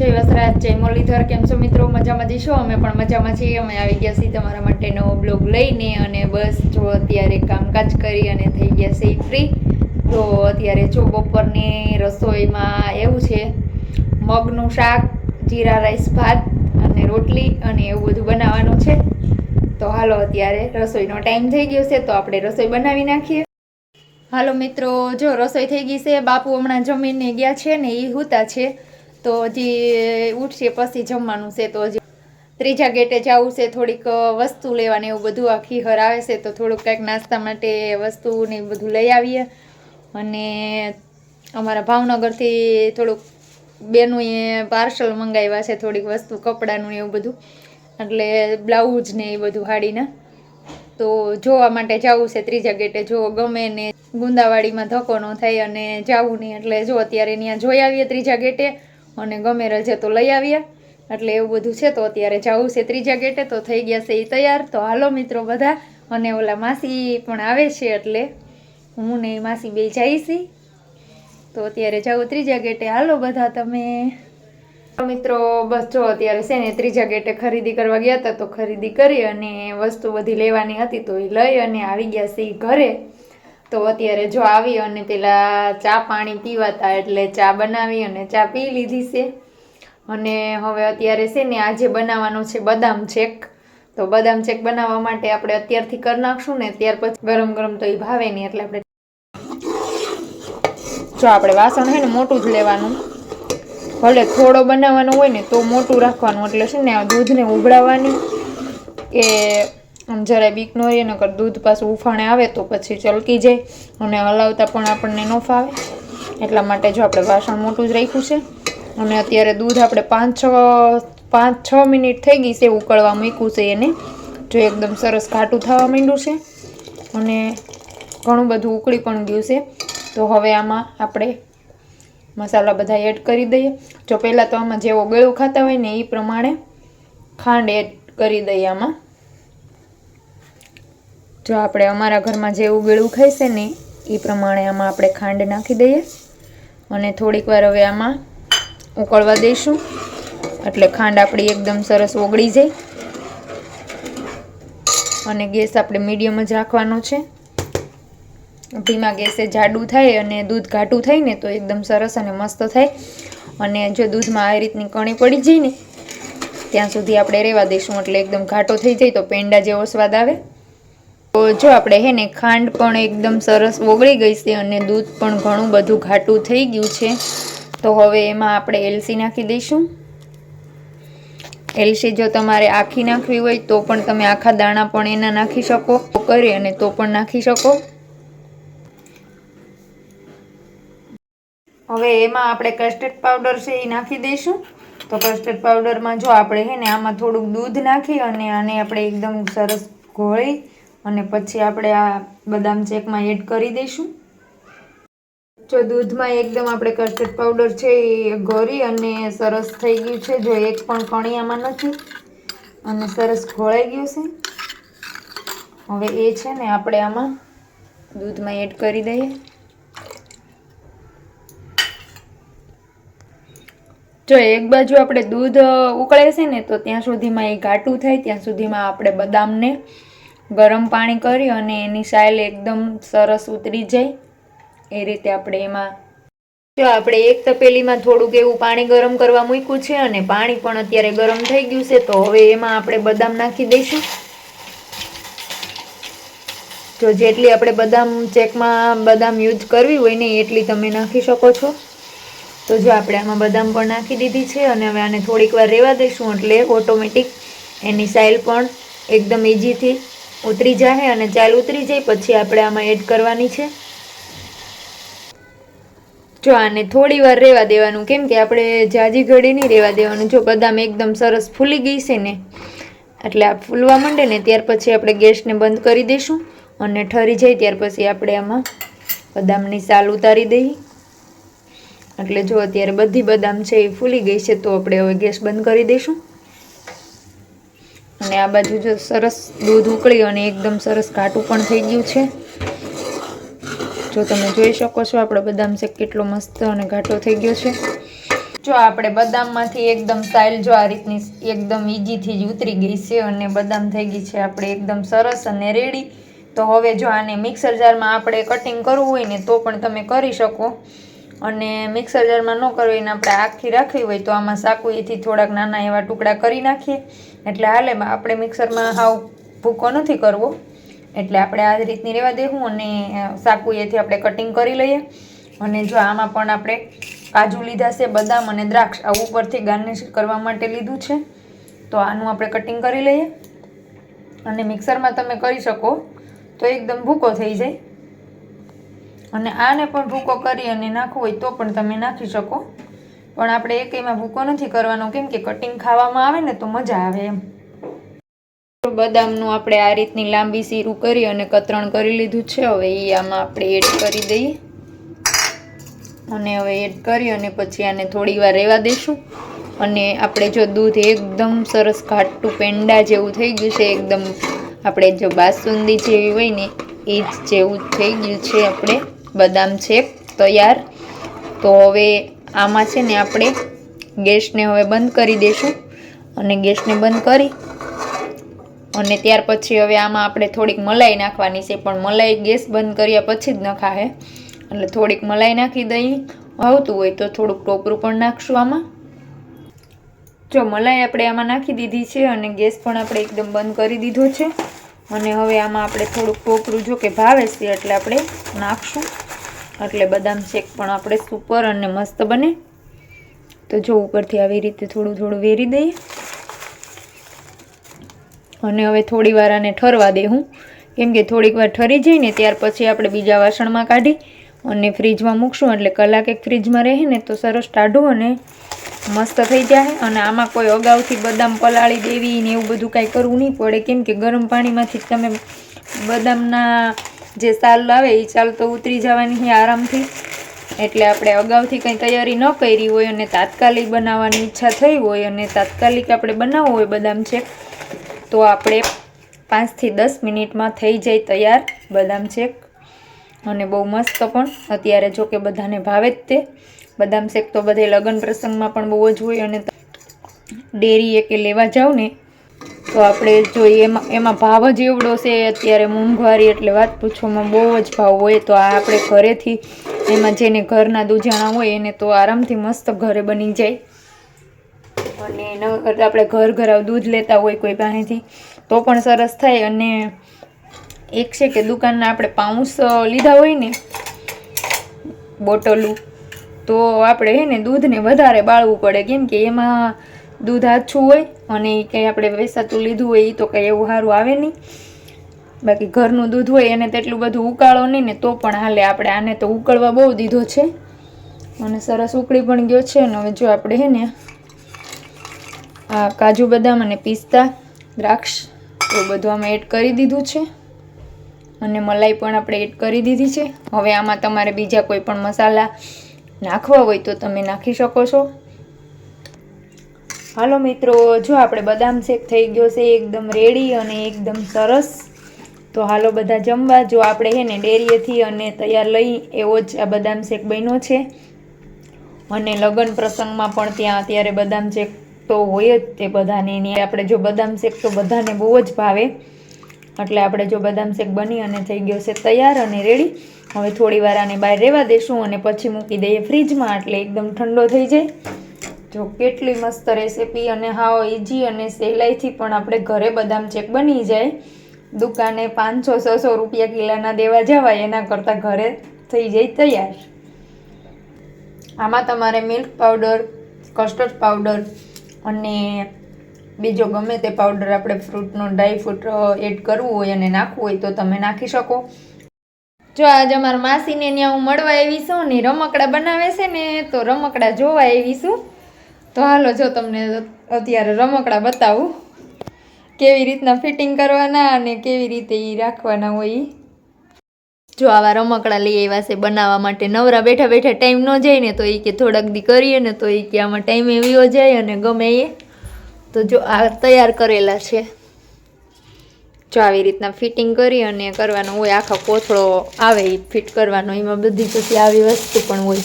જય વસરાજ, જય મુરલીધર, કેમ છો મિત્રો? મજામાં જઈશું અમે પણ મજામાં છીએ. અમે આવી ગયા છીએ તમારા માટે નવો બ્લોગ લઈને અને બસ જો અત્યારે કામકાજ કરી અને થઈ ગયા છે ફ્રી તો અત્યારે જો બપોરની રસોઈમાં એવું છે, મગનું શાક, જીરા રાઈસ ભાત અને રોટલી અને એવું બધું બનાવવાનું છે. તો હાલો અત્યારે રસોઈનો ટાઈમ થઈ ગયો છે, તો આપણે રસોઈ બનાવી નાખીએ. હાલો મિત્રો, જો રસોઈ થઈ ગઈ છે, બાપુ હમણાં જમીને ગયા છે ને એ હુતા છે. તો હજી ઉઠશે પછી જમવાનું છે તો હજી ત્રીજા ગેટે જવું છે, થોડીક વસ્તુ લેવાની એવું બધું. આખી હર આવે છે તો થોડુંક કંઈક નાસ્તા માટે વસ્તુ ને એવું બધું લઈ આવીએ. અને અમારા ભાવનગરથી થોડુંક બેનુએ પાર્સલ મંગાવ્યા છે, થોડીક વસ્તુ, કપડાનું એવું બધું. એટલે બ્લાઉઝ ને એ બધું હાડીના. તો જોવા માટે જવું છે, ત્રીજા ગેટે જો ગમે ને ગુંદાવાડીમાં ધક્કો ન થાય અને જવું નહીં. એટલે જો અત્યારે ત્યાં જોઈ આવીએ ત્રીજા ગેટે. અને ગમે રજે તો લઈ આવ્યા એટલે એવું બધું છે, તો અત્યારે જવું છે ત્રીજા ગેટે, તો થઈ ગયા છે એ તૈયાર. તો હાલો મિત્રો બધા, અને ઓલા માસી પણ આવે છે એટલે હું ને માસી બે જઈશી તો અત્યારે જાઉં ત્રીજા ગેટે. હાલો બધા તમે. મિત્રો, બસ જો અત્યારે છે ને ત્રીજા ગેટે ખરીદી કરવા ગયા હતા, તો ખરીદી કરી અને વસ્તુ બધી લેવાની હતી, તો એ લઈ અને આવી ગયા છે એ ઘરે. તો અત્યારે જો આવી અને પેલા ચા પાણી પીવાતા એટલે ચા બનાવી અને ચા પી લીધી છે. અને હવે અત્યારે છે ને આજે બનાવવાનું છે બદામ ચેક તો બદામ ચેક બનાવવા માટે આપણે અત્યારથી કરી નાખશું ને ત્યાર પછી ગરમ ગરમ તો એ ભાવે નહીં એટલે આપણે જો આપણે વાસણ છે ને મોટું જ લેવાનું. ભલે થોડો બનાવવાનો હોય ને તો મોટું રાખવાનું. એટલે છે ને દૂધને ઉભરાવાની કે આમ જરાય બીક ન રહે, નકર દૂધ પાછું ઉફાણે આવે તો પછી ચલકી જાય અને હલાવતા પણ આપણને ન ફાવે. એટલા માટે જો આપણે વાસણ મોટું જ રાખ્યું છે અને અત્યારે દૂધ આપણે પાંચ છ પાંચ છ મિનિટ થઈ ગઈ છે ઉકળવા મૂક્યું છે એને. જો એકદમ સરસ ઘાટું થવા માંડ્યું છે અને ઘણું બધું ઉકળી પણ ગયું છે. તો હવે આમાં આપણે મસાલા બધા એડ કરી દઈએ. જો પહેલાં તો આમાં જેવો ગળું ખાતા હોય ને એ પ્રમાણે ખાંડ એડ કરી દઈએ આમાં. જો આપણે અમારા ઘરમાં જેવું ગળું ખાઈશે ને એ પ્રમાણે આમાં આપણે ખાંડ નાખી દઈએ. અને થોડીક વાર હવે આમાં ઉકળવા દઈશું. એટલે ખાંડ આપણી એકદમ સરસ ઓગળી જાય. અને ગેસ આપણે મીડિયમ જ રાખવાનો છે. ધીમા ગેસે જાડું થાય અને દૂધ ઘાટું થાય ને, તો એકદમ સરસ અને મસ્ત થાય. અને જો દૂધમાં આવી રીતની કણી પડી જાય ને, ત્યાં સુધી આપણે રહેવા દઈશું. એટલે એકદમ ઘાટો થઈ જાય તો પેંડા જેવો સ્વાદ આવે. જો આપણે હે ને ખાંડ પણ એકદમ સરસ ઓગળી ગઈ છે અને દૂધ પણ ઘણું બધું ઘાટું થઈ ગયું છે. તો હવે એમાં આપણે એલસી નાખી દઈશું. એલસી જો તમારે આખી નાખવી હોય તો પણ તમે આખા દાણા પણ એના નાખી શકો. કરી અને તો પણ નાખી શકો. હવે એમાં આપણે કસ્ટર્ડ પાવડર છે એ નાખી દઈશું. તો કસ્ટર્ડ પાવડરમાં જો આપણે હે ને આમાં થોડુંક દૂધ નાખી અને આને આપણે એકદમ સરસ ઘોળી અને પછી આપણે આ બદામ શેકમાં એડ કરી દઈશું. જો દૂધમાં એકદમ આપણે કસ્ટર્ડ પાવડર છે એ ઘોરી અને સરસ થઈ ગયું છે, જો એક પણ કણી આમાં નથી. અને સરસ ઘોળાઈ ગયું છે. હવે એ છે ને આપણે આમાં દૂધમાં એડ કરી દઈએ. જો એક બાજુ આપણે દૂધ ઉકળે છે ને, તો ત્યાં સુધીમાં એ ઘાટું થાય, ત્યાં સુધીમાં આપણે બદામને ગરમ પાણી કરી અને એની સાયલ એકદમ સરસ ઉતરી જાય. એ રીતે આપણે એમાં જો આપણે એક તપેલીમાં થોડુંક એવું પાણી ગરમ કરવા મૂક્યું છે અને પાણી પણ અત્યારે ગરમ થઈ ગયું છે, તો હવે એમાં આપણે બદામ નાખી દઈશું. જો જેટલી આપણે બદામ ચેકમાં બદામ યુઝ કરવી હોય ને એટલી તમે નાખી શકો છો. તો જો આપણે આમાં બદામ પણ નાખી દીધી છે અને હવે આને થોડીક વાર રહેવા દઈશું એટલે ઓટોમેટિક એની સાઇલ પણ એકદમ ઇઝીથી ઉતરી જાય અને ચાલ ઉતરી જાય પછી આપણે આમાં એડ કરવાની છે. જો આને થોડી વાર રહેવા દેવાનું, કેમ કે આપણે જાજી ઘડી નહીં રહેવા દેવાનું. જો બદામ એકદમ સરસ ફૂલી ગઈ છે ને, એટલે આ ફૂલવા માંડે ને, ત્યાર પછી આપણે ગેસને બંધ કરી દઈશું અને ઠરી જાય, ત્યાર પછી આપણે આમાં બદામની સાલ ઉતારી દઈએ. એટલે જો અત્યારે બધી બદામ છે એ ફૂલી ગઈ છે, તો આપણે હવે ગેસ બંધ કરી દઈશું. અને આ બાજુ જો સરસ દૂધ ઉકળી અને એકદમ સરસ ઘાટું પણ થઈ ગયું છે. જો તમે જોઈ શકો છો, આપણો બદામ શેક કેટલો મસ્ત અને ઘાટો થઈ ગયો છે. જો આપણે બદામમાંથી એકદમ સાઇલ જો આ રીતની એકદમ ઇઝીથી જ ઉતરી ગઈ છે અને બદામ થઈ ગઈ છે, આપણે એકદમ સરસ અને રેડી તો હવે જો આને મિક્સર જારમાં આપણે કટિંગ કરવું હોય ને તો પણ તમે કરી શકો. અને મિક્સર જારમાં ન કરવું એને આપણે આખી રાખવી હોય તો આમાં સાકુએથી થોડાક નાના એવા ટુકડા કરી નાખીએ. એટલે હાલે આપણે મિક્સરમાં હાવ ભૂકો નથી કરવો. એટલે આપણે આ રીતની રહેવા દેવું અને સાકુએથી આપણે કટિંગ કરી લઈએ. અને જો આમાં પણ આપણે કાજુ લીધા છે, બદામ અને દ્રાક્ષ, આ ઉપરથી ગાર્નિશ કરવા માટે લીધું છે, તો આનું આપણે કટિંગ કરી લઈએ. અને મિક્સરમાં તમે કરી શકો, તો એકદમ ભૂકો થઈ જાય. અને આને પણ ભૂકો કરી અને નાખવો હોય તો પણ તમે નાખી શકો. પણ આપણે એક એમાં ભૂકો નથી કરવાનો. કેમ કે કટિંગ ખાવામાં આવે ને તો મજા આવે એમ. બદામનું આપણે આ રીતની લાંબી સીરું કરી અને કતરણ કરી લીધું છે. હવે એ આમાં આપણે એડ કરી દઈએ. અને હવે એડ કરી અને પછી આને થોડી વાર રહેવા દઈશું અને આપણે જો દૂધ એકદમ સરસ ઘાટું પેંડા જેવું થઈ ગયું છે, એકદમ આપણે જો બાસુંદી જેવી હોય ને, એ જ જેવું થઈ ગયું છે. આપણે બદામ છે તૈયાર. તો હવે આમાં છે ને આપણે ગેસને હવે બંધ કરી દઈશું અને ગેસને બંધ કરી અને ત્યાર પછી હવે આમાં આપણે થોડીક મલાઈ નાખવાની છે, પણ મલાઈ ગેસ બંધ કર્યા પછી જ નખાશે એટલે થોડીક મલાઈ નાખી દઈએ આવતું હોય તો થોડુંક ટોપરું પણ નાખશું આમાં. જો મલાઈ આપણે આમાં નાખી દીધી છે અને ગેસ પણ આપણે એકદમ બંધ કરી દીધો છે. અને હવે આમાં આપણે થોડુંક ટોપરું જો કે ભાવે છે, એટલે આપણે નાખશું. એટલે બદામ શેક પણ આપણે સુપર અને મસ્ત બને. તો જો ઉપરથી આવી રીતે થોડું થોડું વેરી દઈએ. અને હવે થોડી વાર આને ઠરવા દેવું કેમ કે થોડીક વાર ઠરી જાય ને ત્યાર પછી આપણે બીજા વાસણમાં કાઢી અને ફ્રીજમાં મૂકશું. એટલે કલાક એક ફ્રીજમાં રહે ને તો સરસ ટાઢું અને મસ્ત થઈ જાય અને આમાં કોઈ અગાઉથી બદામ પલાળી દેવી ને એવું બધું કાંઈ કરવું નહીં પડે. કેમ કે ગરમ પાણીમાંથી તમે બદામના જે સાલ લાવે એ ચાલ તો ઉતરી જવાની છે આરામથી. એટલે આપણે અગાઉથી કંઈ તૈયારી ન કરી હોય અને તાત્કાલિક બનાવવાની ઈચ્છા થઈ હોય અને તાત્કાલિક આપણે બનાવવું હોય બદામ શેક, તો આપણે પાંચથી દસ મિનિટમાં થઈ જાય તૈયાર બદામ શેક. અને બહુ મસ્ત પણ, અત્યારે જો કે બધાને ભાવે જ તે. બદામ શેક તો બધે લગ્ન પ્રસંગમાં પણ બહુ જ હોય અને ડેરીએ કે લેવા જાઉં ને તો આપણે જોઈએ, એમાં એમાં ભાવ જ એવડો છે. અત્યારે મોંઘવારી એટલે વાત પૂછવામાં બહુ જ ભાવ હોય તો આ આપણે ઘરેથી, એમાં જેને ઘરના દૂજાણા હોય એને તો આરામથી મસ્ત ઘરે બની જાય. અને ન આપણે ઘર ઘરાવ દૂધ લેતા હોય કોઈ પાસેથી, તો પણ સરસ થાય. અને એક છે કે દુકાનના આપણે પાઉસ લીધા હોય ને, બોટલું, તો આપણે હે ને દૂધને વધારે બાળવું પડે. કેમ કે એમાં દૂધ આછું હોય અને એ કંઈ આપણે વેસાતું લીધું હોય એ તો કંઈ એવું સારું આવે નહીં. બાકી ઘરનું દૂધ હોય એને તેટલું બધું ઉકાળો નહીં ને તો પણ હાલે. આપણે આને તો ઉકળવા બહુ દીધો છે. અને સરસ ઉકળી પણ ગયો છે અને હવે જો આપણે હે ને આ કાજુ બદામ અને પિસ્તા, દ્રાક્ષ એ બધું આમાં એડ કરી દીધું છે. અને મલાઈ પણ આપણે એડ કરી દીધી છે. હવે આમાં તમારે બીજા કોઈ પણ મસાલા નાખવા હોય તો તમે નાખી શકો છો. હાલો મિત્રો, જો આપણે બદામ શેક થઈ ગયો છે, એકદમ રેડી અને એકદમ સરસ. તો હાલો બધા જમવા. જો આપણે હે ને ડેરીએથી અને તૈયાર લઈ, એવો જ આ બદામ શેક બન્યો છે. અને લગ્ન પ્રસંગમાં પણ ત્યાં અત્યારે બદામ શેક તો હોય જ તે બધાને. એની આપણે જો બદામ શેક તો બધાને બહુ જ ભાવે. એટલે આપણે જો બદામ શેક બની અને થઈ ગયો છે તૈયાર અને રેડી હવે થોડી વાર આને બહાર રહેવા દેશું અને પછી મૂકી દઈએ ફ્રીજમાં એટલે એકદમ ઠંડો થઈ જાય. જો કેટલી મસ્ત રેસીપી અને હાવ ઇઝી અને સહેલાઈથી પણ આપણે ઘરે બદામ ચેક બની જાય. દુકાને પાંચસો, છસો રૂપિયા કિલાના દેવા જવાય, એના કરતાં ઘરે થઈ જાય તૈયાર. આમાં તમારે મિલ્ક પાવડર, કસ્ટર્ડ પાવડર અને બીજો ગમે તે પાવડર આપણે ફ્રૂટનો ડ્રાય ફ્રૂટ એડ કરવું હોય અને નાખવું હોય તો તમે નાખી શકો. જો આજે અમારા માસીને ત્યાં હું મળવા આવી છું ને રમકડા બનાવે છે ને, તો રમકડા જોવા આવી છું. તો હાલો, જો તમને અત્યારે રમકડા બતાવું. કેવી રીતના ફિટિંગ કરવાના અને કેવી રીતે એ રાખવાના હોય. જો આવા રમકડા લઈ આવ્યા છે બનાવવા માટે. નવરા બેઠા બેઠા ટાઈમ ન જાય ને તો એ કે થોડાક દી કરીએ ને તો એ કે આમાં ટાઈમ એવીઓ જાય અને ગમે એ તો જો આ તૈયાર કરેલા છે. જો આવી રીતના ફિટિંગ કરી અને કરવાનો હોય. આખો કોથળો આવે એ ફિટ કરવાનો. એમાં બધી પછી આવી વસ્તુ પણ હોય.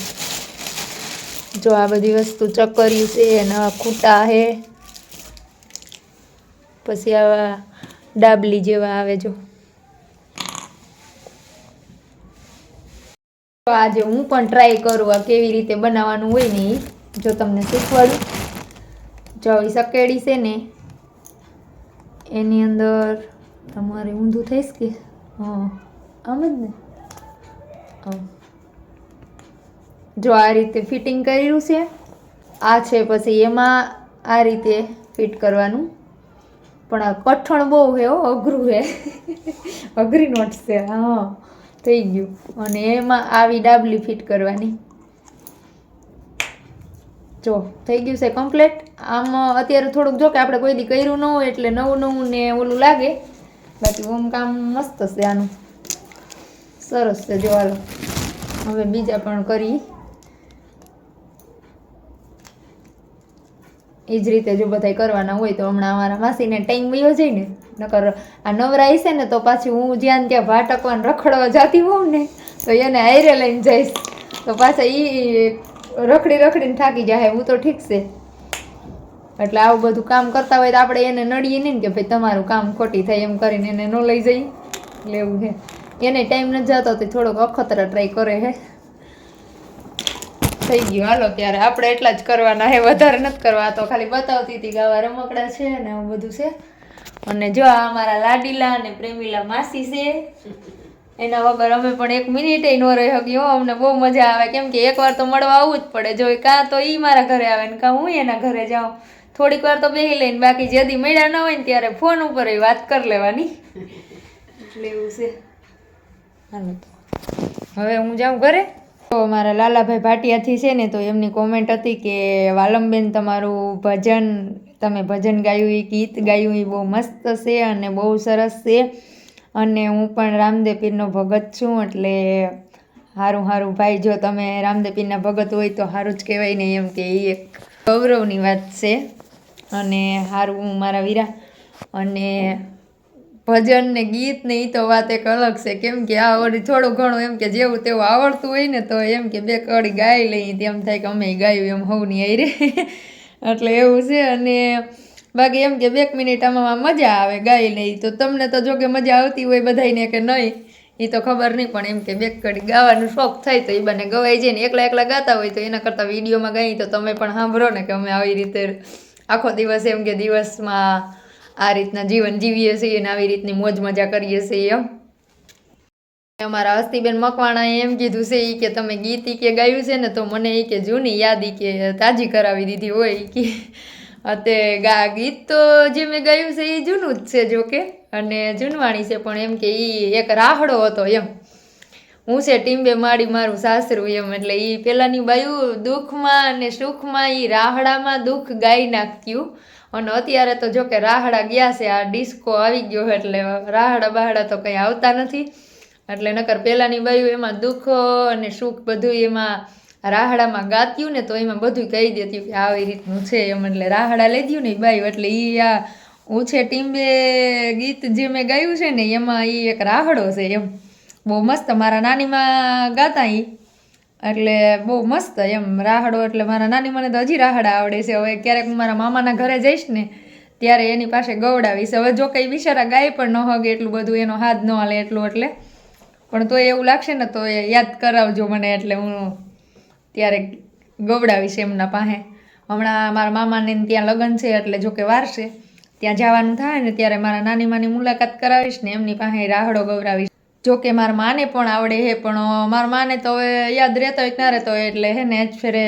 જો આ બધી વસ્તુ ચક્કર્યું છે એના ખૂટા છે પછી આવા ડાબલી જેવા આવે જો આજે હું પણ ટ્રાય કરું આ કેવી રીતે બનાવવાનું હોય ને. જો તમને શીખવાડું જો આવી સકેડી છે ને, એની અંદર તમારે ઊંધું થઈશ કે હા, આમ જ ને આમ. જો આ રીતે ફિટિંગ કર્યું છે, આ છે પછી એમાં આ રીતે ફિટ કરવાનું. પણ આ કઠણ બહુ છે અઘરું છે. અઘરી નોટ છે, હા, થઈ ગયું. અને એમાં આવી ડાબલી ફિટ કરવાની. જો, થઈ ગયું છે કમ્પ્લેટ આમ અત્યારે થોડુંક જો કે આપણે કોઈ દી કર્યું ન હોય એટલે નવું નવું ને ઓલું લાગે. બાકી ઓમ કામ મસ્ત છે આનું. સરસ છે, જો હવે બીજા પણ કરી એ જ રીતે જો બધાય કરવાના હોય તો હમણાં અમારા માસીને ટાઈમ વયો જાય ને, નકર આ નવરાઈ છે ને તો પાછી હું જ્યાં ને ત્યાં ભાટકવાને રખડવા જતી હોઉં ને, તો એને આયરે લઈને જઈશ. તો પાછા એ રખડી રખડીને થાકી જાય, હું તો ઠીક છે. એટલે આવું બધું કામ કરતા હોય તો આપણે એને નડીએ નહીં ને કે ભાઈ તમારું કામ ખોટી થાય એમ કરીને એને ન લઈ જઈએ. એટલે એવું છે. એને ટાઈમ નથી જતો તો થોડોક અખતરા ટ્રાય કરે હે. થઈ ગયું. હાલો ત્યારે આપણે એટલા જ કરવાના હે વધારે નથી કરવા. તો ખાલી બતાવતી હતી કે આવા રમકડા છે ને આવું બધું છે. અને જો આ અમારા લાડીલા અને પ્રેમીલા માસી છે. એના વગર અમે પણ એક મિનિટે ન રહી શકીએ હો. અમને બહુ મજા આવે. કેમ કે એકવાર તો મળવા આવવું જ પડે. જો કાં તો એ મારા ઘરે આવે ને કાં હું એના ઘરે જાઉં. થોડીક વાર તો બેસી લઈને બાકી જેથી મળ્યા ન હોય ને ત્યારે ફોન ઉપર વાત કરી લેવાની. એટલે એવું છે. હાલો હવે હું જાઉં ઘરે? મારા લાલાભાઈ ભાટિયાથી છે ને, તો એમની કોમેન્ટ હતી કે, વાલમબેન તમારું ભજન, તમે ભજન ગાયું, એ ગીત ગાયું, એ બહુ મસ્ત છે અને બહુ સરસ છે. અને હું પણ રામદેવ પીરનો ભગત છું, એટલે સારું સારું ભાઈ, જો તમે રામદેવ પીરના ભગત હોય તો સારું જ કહેવાય ને, એમ કે એ એક ગૌરવની વાત છે. અને સારું હું મારા વીરા. અને ભજન ને ગીત ને એ તો વાત એક અલગ છે. કેમ કે આ વળી થોડું ઘણું એમ કે જેવું તેવું આવડતું હોય ને, તો એમ કે બે કડી ગાઈ લઈએ તેમ થાય કે અમે ગાયું એમ હવની આઈ એટલે એવું છે. અને બાકી એમ કે બે મિનિટ આમાં મજા આવે ગાઈ લઈ તો તમને તો જો કે મજા આવતી હોય બધાને કે નહીં એ તો ખબર નહીં પણ એમ કે બે કડી ગાવાનું શોખ થાય તો એ બને ગવાઈ જાય ને. એકલા એકલા ગાતા હોય તો એના કરતાં વિડીયોમાં ગાઈ તો તમે પણ સાંભળો ને કે અમે આવી રીતે આખો દિવસ એમ કે દિવસમાં આ રીતના જીવન જીવીએ છીએ અને આવી રીતની મોજ મજા કરીએ છીએ અમારા હસ્તીબેન મકવાણાએ એમ કીધું છે એ કે તમે ગીત કે ગાયું છે ને તો મને એ કે જૂની યાદી કે તાજી કરાવી દીધી હોય કે. તે ગા ગીત તો જે મેં ગાયું છે એ જૂનું જ છે જોકે અને જૂનવાણી છે પણ એમ કે એ એક રાહડો હતો, એમ. હું છે ટીમ્બે માડી મારું સાસરું, એમ. એટલે એ પેલાની બાયું દુઃખમાં અને સુખમાં એ રાહડામાં દુઃખ ગાઈ નાખ્યું. અને અત્યારે તો જો કે રાહડા ગયા છે, આ ડિસ્કો આવી ગયો એટલે રાહડા બહાડા તો કંઈ આવતા નથી. એટલે નકર પહેલાંની બાયું એમાં દુઃખ અને સુખ બધું એમાં રાહડામાં ગાત્યું ને તો એમાં બધું કહી દેતી કે આવી રીતનું છે એમ, એટલે રાહડા લઈ દઉં ને બાયું. એટલે એ આ હું છે ટીમ્બે ગીત જે મેં ગાયું છે ને એમાં એ એક રાહડો છે એમ. બહુ મસ્ત, મારા નાનીમાં ગાતા ઈ. એટલે બહુ મસ્ત એમ રાહડો, એટલે મારા નાની મને તો હજી રાહડા આવડે છે. હવે ક્યારેક હું મારા મામાના ઘરે જઈશ ને, ત્યારે એની પાસે ગવડાવીશ. હવે જો કંઈ બિચારા ગાય પણ ન હગે, એટલું બધું એનો હાથ ન હાલે એટલું એટલે. પણ તો એવું લાગશે ને, તો એ યાદ કરાવજો મને, એટલે હું ત્યારે ગવડાવીશ એમના પાસે. હમણાં મારા મામાને ત્યાં લગ્ન છે, એટલે જો કે વાર ત્યાં જવાનું થાય ને, ત્યારે મારા નાની માની મુલાકાત કરાવીશ ને, એમની પાસે રાહડો ગવડાવીશ. જો કે મારા માને પણ આવડે હે, પણ મારા માને તો હવે યાદ રહેતો હોય ના રહેતો હોય, એટલે હે ને જ ફેરે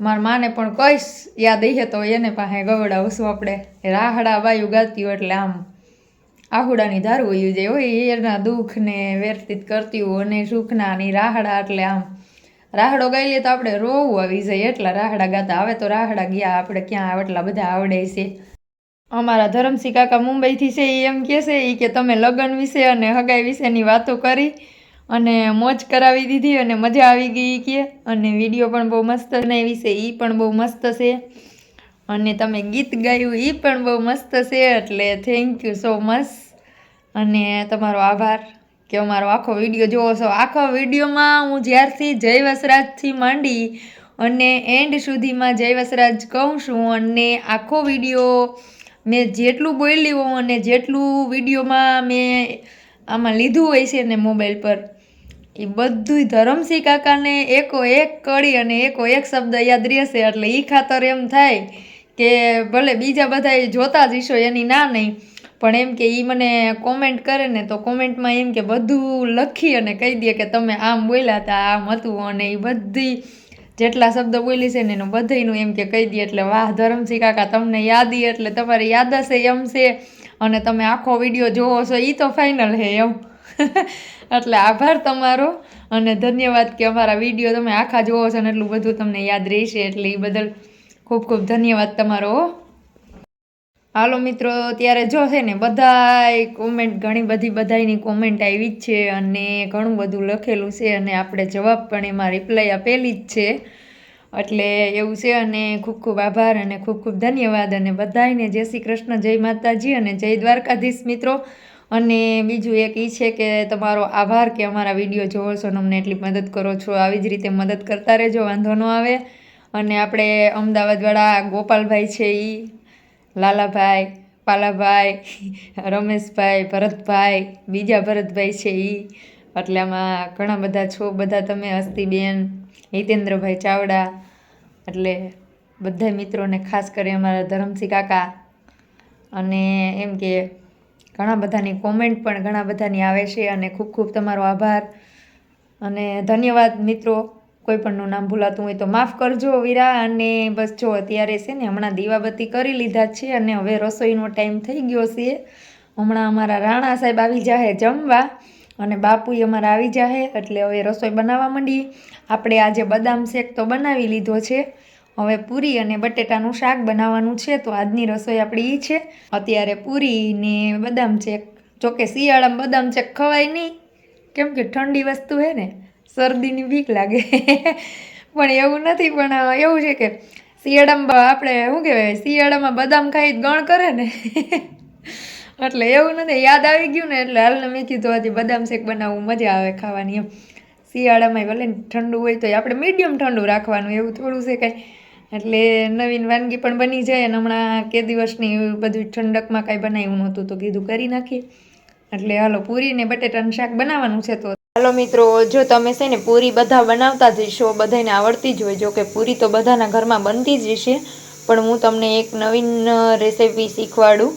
મારા માને પણ કહીશ, યાદ હે તો એને પાસે ગવડાવશું આપણે. રાહડા બાયું ગાતી હોય એટલે આમ આહુડાની ધારું હોય જાય. હોય એના દુઃખને વ્યર્તિત કરતી હોય અને સુખના ની રાહડા એટલે આમ રાહડો ગાઈ લે તો આપણે રોવું આવી જાય. એટલા રાહડા ગાતા હવે તો રાહડા ગયા, આપણે ક્યાં, એટલા બધા આવડે છે. અમારા ધરમસિંહ કાકા મુંબઈથી છે એ એમ કહે છે એ કે તમે લગ્ન વિશે અને હગાઈ વિશેની વાતો કરી અને મોજ કરાવી દીધી અને મજા આવી ગઈ કે. અને વીડિયો પણ બહુ મસ્ત બનાવી છે એ પણ બહુ મસ્ત છે. અને તમે ગીત ગાયું એ પણ બહુ મસ્ત છે, એટલે થેન્ક યુ સો મચ અને તમારો આભાર કે અમારો આખો વીડિયો જોવો છો. આખો વિડીયોમાં હું જ્યારથી જય વસરાજથી માંડી અને એન્ડ સુધીમાં જય વસરાજ કહું છું અને આખો વીડિયો મેં જેટલું બોલી હોઉં અને જેટલું વિડીયોમાં મેં આમાં લીધું હોય છે ને મોબાઈલ પર, એ બધુંય ધરમસિંહ કાકાને એકો એક કડી અને એકો એક શબ્દ યાદ રહેશે. એટલે એ ખાતર એમ થાય કે ભલે બીજા બધા જોતા જ હશો, એની ના નહીં, પણ એમ કે એ મને કોમેન્ટ કરે ને તો કોમેન્ટમાં એમ કે બધું લખી અને કહી દે કે તમે આમ બોલ્યા હતા આમ હતું અને એ બધી જેટલા શબ્દ બોલી છે ને એનું બધાયનું એમ કે કહી દે એટલે, વાહ, ધરમસિંહ કાકા, તમને યાદી એટલે તમારી યાદ હશે એમ છે અને તમે આખો વીડિયો જોવો છો એ તો ફાઇનલ છે એમ એટલે આભાર તમારો અને ધન્યવાદ કે અમારા વીડિયો તમે આખા જોવો છો ને, એટલું બધું તમને યાદ રહેશે એટલે એ બદલ ખૂબ ખૂબ ધન્યવાદ તમારો. હાલો મિત્રો, ત્યારે જો છે ને બધાય કોમેન્ટ ઘણી બધી બધાયની કોમેન્ટ આવી જ છે અને ઘણું બધું લખેલું છે અને આપણે જવાબ પણ એમાં રિપ્લાય આપેલી જ છે. એટલે એવું છે અને ખૂબ ખૂબ આભાર અને ખૂબ ખૂબ ધન્યવાદ અને બધાયને જય શ્રી કૃષ્ણ, જય માતાજી અને જય દ્વારકાધીશ મિત્રો. અને બીજું એક એ છે કે તમારો આભાર કે અમારા વીડિયો જોવો છો અને અમને એટલી મદદ કરો છો, આવી જ રીતે મદદ કરતા રહેજો, વાંધો ન આવે. અને આપણે અમદાવાદવાળા ગોપાલભાઈ છે એ લાલાભાઈ, પાલાભાઈ, રમેશભાઈ, ભરતભાઈ, બીજા ભરતભાઈ છે એ એટલે આમાં ઘણા બધા છો. બધા તમે, હસ્તીબેન, હિતેન્દ્રભાઈ ચાવડા. એટલે બધા મિત્રોને ખાસ કરી અમારા ધરમસિંહ કાકા. અને એમ કે ઘણા બધાની કોમેન્ટ પણ ઘણા બધાની આવે છે. અને ખૂબ ખૂબ તમારો આભાર. અને ધન્યવાદ મિત્રો. કોઈ પણનું નામ ભૂલાતું હોય તો માફ કરજો વીરા. અને બસ જો અત્યારે છે ને હમણાં દીવાબત્તી કરી લીધા છે અને હવે રસોઈનો ટાઈમ થઈ ગયો છે. હમણાં અમારા રાણા સાહેબ આવી જાહે જમવા અને બાપુય અમારા આવી જાહે એટલે હવે રસોઈ બનાવવા માંડી. આપણે આજે બદામ શેક તો બનાવી લીધો છે. હવે પૂરી અને બટેટાનું શાક બનાવવાનું છે તો આજની રસોઈ આપણી એ છે. અત્યારે પૂરી ને બદામ ચેક જોકે શિયાળામાં બદામ ચેક ખવાય નહીં. કેમ કે ઠંડી વસ્તુ હે ને. શરદીની બીક લાગે. પણ એવું નથી, પણ એવું છે કે શિયાળામાં આપણે, શું કહેવાય, શિયાળામાં બદામ ખાઈ ગણ કરે ને. એટલે એવું નથી, યાદ આવી ગયું ને, એટલે હાલને મેં કીધું આજે બદામ શેક બનાવવું, મજા આવે ખાવાની એમ. શિયાળામાં ભલે ઠંડુ હોય તો આપણે મીડિયમ ઠંડુ રાખવાનું, એવું થોડું છે કાંઈ. એટલે નવીન વાનગી પણ બની જાય અને હમણાં કે દિવસની બધું ઠંડકમાં કાંઈ બનાવ્યું નહોતું તો કીધું કરી નાખીએ. એટલે હાલો, પૂરીને બટેટાનું શાક બનાવવાનું છે તો હાલો મિત્રો, જો તમે છે ને પૂરી બધા બનાવતા જ હશો બધાને આવડતી જ હોય, જો કે પૂરી તો બધાના ઘરમાં બનતી જ હશે, પણ હું તમને એક નવીન રેસીપી શીખવાડું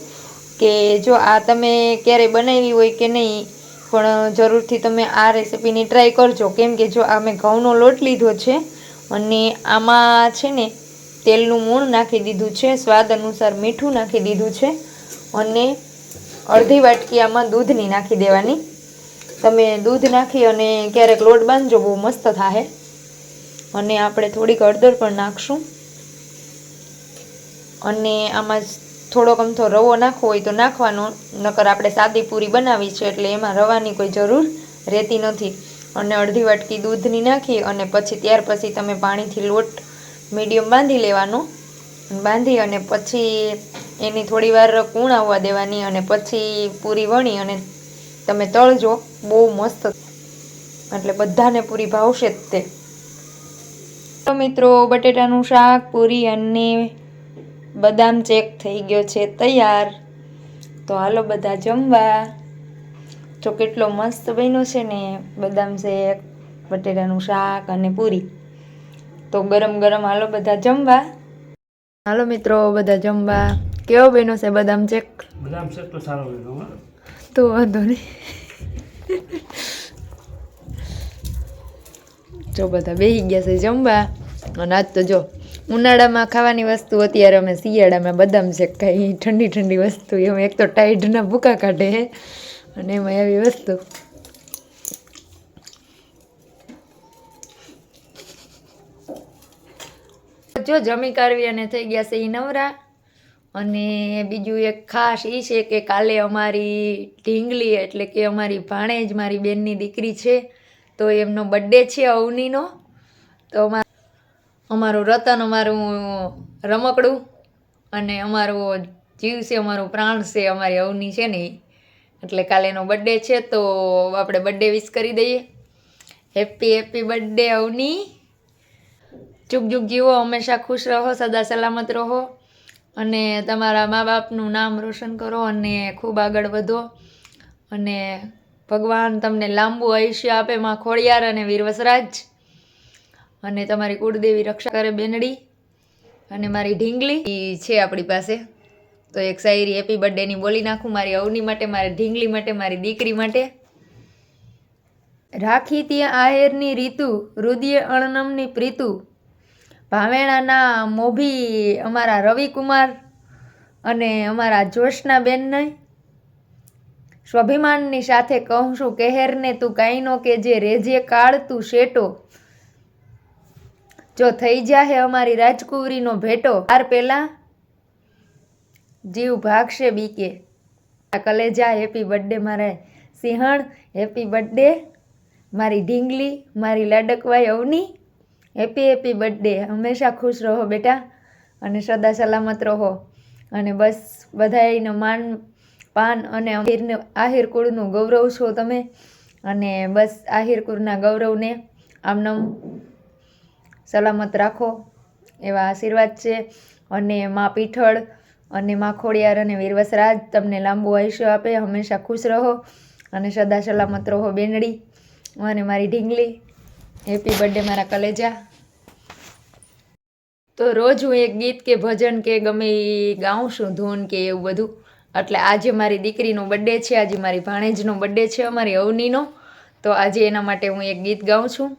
કે જો આ તમે ક્યારેય બનાવી હોય કે નહીં, પણ જરૂરથી તમે આ રેસીપીની ટ્રાય કરજો. કેમ કે જો આ મેં ઘઉંનો લોટ લીધો છે, અને આમાં છે ને તેલનું મૂણ નાખી દીધું છે, સ્વાદ અનુસાર મીઠું નાખી દીધું છે, અને અડધી વાટકી આમાં દૂધની નાખી દેવાની. તમે દૂધ નાખી અને ક્યારેક લોટ બાંધજો, બહુ મસ્ત થાય અને આપણે થોડીક હળદર પણ નાખશું. અને આમાં થોડોક અમથો રવો નાખવો હોય તો નાખવાનો, નકર આપણે સાદી પૂરી બનાવી છે એટલે એમાં રવાની કોઈ જરૂર રહેતી નથી. અને અડધી વાટકી દૂધની નાખી અને પછી ત્યાર પછી તમે પાણીથી લોટ મીડિયમ બાંધી લેવાનો. બાંધી અને પછી એની થોડી વાર કૂણ આવવા દેવાની અને પછી પૂરી વણી અને તમે તળજો, બહુ મસ્ત. એટલે બધાને પૂરી ભાવશે જ તે. તો મિત્રો, બટેટાનું શાક, પૂરી અને બદામ ચેક થઈ ગયો છે, તૈયાર. તો હાલો બધા જમવા. જો કેટલો મસ્ત બન્યો છે ને, બદામ શેક બટેટાનું શાક અને પૂરી. તો ગરમ ગરમ હાલો બધા જમવા. હાલો મિત્રો, બધા જમવા. કેવો બન્યો છે બદામ ચેક? બદામ શેક તો સારો બન્યો. તો વાંધો નહીં જો બધા બેસી ગયા છે જમવા. અને આજ તો જો ઉનાળામાં ખાવાની વસ્તુ અત્યારે અમે શિયાળામાં બદામ છે કંઈ ઠંડી ઠંડી વસ્તુ એમાં એક તો ટાઈડના ભૂકા કાઢે અને એમાં એવી વસ્તુ. જો જમી કાઢવી અને થઈ ગયા છે એ નવરા. અને બીજું એક ખાસ એ છે કે કાલે અમારી ઢીંગલી એટલે કે અમારી ભાણેજ મારી બેનની દીકરી છે, તો એમનો બર્થડે છે અવનીનો. તો અમા, અમારું રતન અમારું રમકડું અને અમારો જીવ છે, અમારું પ્રાણ છે, અમારી અવની છે ને એટલે કાલે એનો બર્થડે છે, તો આપણે બર્થડે વિશ કરી દઈએ. Happy happy birthday Avni. ચૂક ચૂક જીવો, હંમેશા ખુશ રહો, સદા સલામત રહો. અને તમારા મા બાપનું નામ રોશન કરો અને ખૂબ આગળ વધો. અને ભગવાન તમને લાંબુ આયુષ્ય આપે, માં ખોડિયાર અને વીર વસરાજ. અને તમારી કુળદેવી રક્ષા કરે બેનડી. અને મારી ઢીંગલી છે આપણી પાસે. તો એક શાયરી હેપી બર્થડેની બોલી નાખું. મારી અવની માટે, મારી ઢીંગલી માટે, મારી દીકરી માટે. રાખી ત્યાં આહેરની રીતુ, રુદિય અણનમની પ્રીતુ. ભાવેણાના મોભી અમારા રવિકુમાર અને અમારા જોશના બેનને સ્વાભિમાનની સાથે કહું છું, કહેરને તું કાંઈ નો કે જે રેજે કાળ તું શેટો. જો થઈ જાહે અમારી રાજકુંવરીનો ભેટો આર પેલા જીવ ભાગશે બીકે. આ કલેજા, હેપી બર્થડે મારા સિંહણ, હેપી બર્થડે મારી ઢીંગલી, મારી લાડકવાઈ અવની હેપી હેપી બર્થડે હંમેશા ખુશ રહો બેટા અને સદા સલામત રહો. અને બસ બધાયનો માન, પાન અને આહિરને આહિર કુળનું ગૌરવ છો તમે. અને બસ આહિર કુળના ગૌરવને આમનમ સલામત રાખો. એવા આશીર્વાદ છે. અને મા પીઠળ અને મા ખોડિયાર અને વીરવસરાજ તમને લાંબુ આયુષ્ય આપે. હંમેશા ખુશ રહો અને સદા સલામત રહો બેનડી. અને મારી ઢીંગલી. હેપી બર્થડે મારા કલેજા. તો રોજ હું એક ગીત કે ભજન કે ગમે ગાઉં છું, ધૂન કે એવું બધું. એટલે આજે મારી દીકરીનો બર્થડે છે, આજે મારી ભાણેજનો બર્થડે છે, અમારી અવનીનો. તો આજે એના માટે હું એક ગીત ગાઉં છું.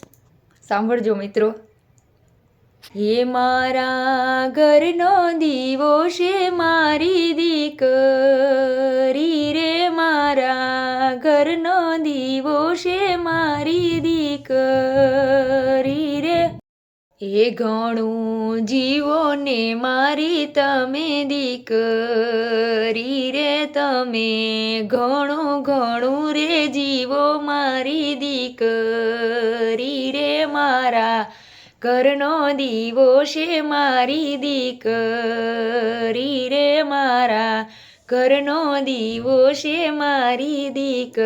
સાંભળજો મિત્રો. હે મારા ઘરનો દીવો છે મારી દીકરી રે, મારા ઘરનો દીવો છે મારી દીકરી રે. એ ઘણું જીવોને મારી તમે દીકરી રે, તમે ઘણું ઘણું રે જીવો મારી દીકરી રે, મારા ઘરનો દીવો છે મારી દીકરી રે મારા. ઘરનો દીવો છે મારી દીક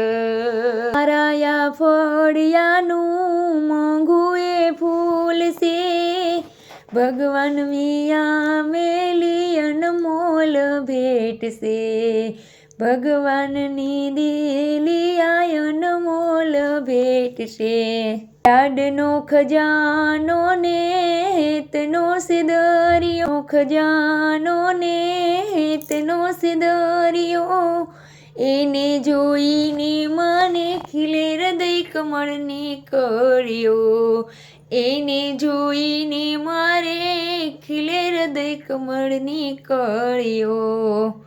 મારાયા ફળિયાનું મોંઘું એ ફૂલ છે. ભગવાન મિયા મેલી અનમોલ ભેટ છે ભગવાનની દિલી અનમોલ ભેટ છે લાડનો ખજાનો ને હેતનો સિદરિયો, ખજાનો ને હેતનો સિદરિયો. એને જોઈને મને ખીલે હૃદય કમળને કર્યો. એને જોઈને મારે ખીલે હૃદય કમળની કર્યો.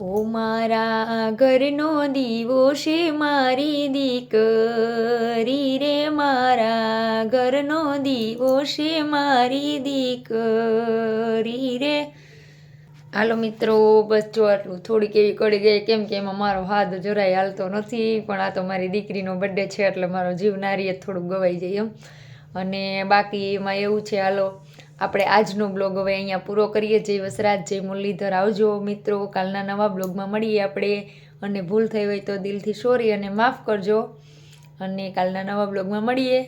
ઓ મારા ઘરનો દીવો છે મારી દીકરી રે, મારા ઘરનો દીવો છે મારી દીકરી રે. હાલો મિત્રો બસ જો આટલું થોડીક એવી કડી ગઈ કેમ કે એમાં મારો હાથ જરાય હાલતો નથી, પણ આ તો મારી દીકરીનો બર્થડે છે એટલે મારો જીવ નારીએ થોડુંક ગવાઈ જાય એમ. અને બાકી એમાં એવું છે, હાલો આપણે આજનો બ્લોગ હવે અહીંયા પૂરો કરીએ. જય વસરાજ, જય મુરલીધર. આવજો મિત્રો, કાલના નવા બ્લોગમાં મળીએ આપણે. અને ભૂલ થઈ હોય તો દિલથી સોરી અને માફ કરજો. અને કાલના નવા બ્લોગમાં મળીએ.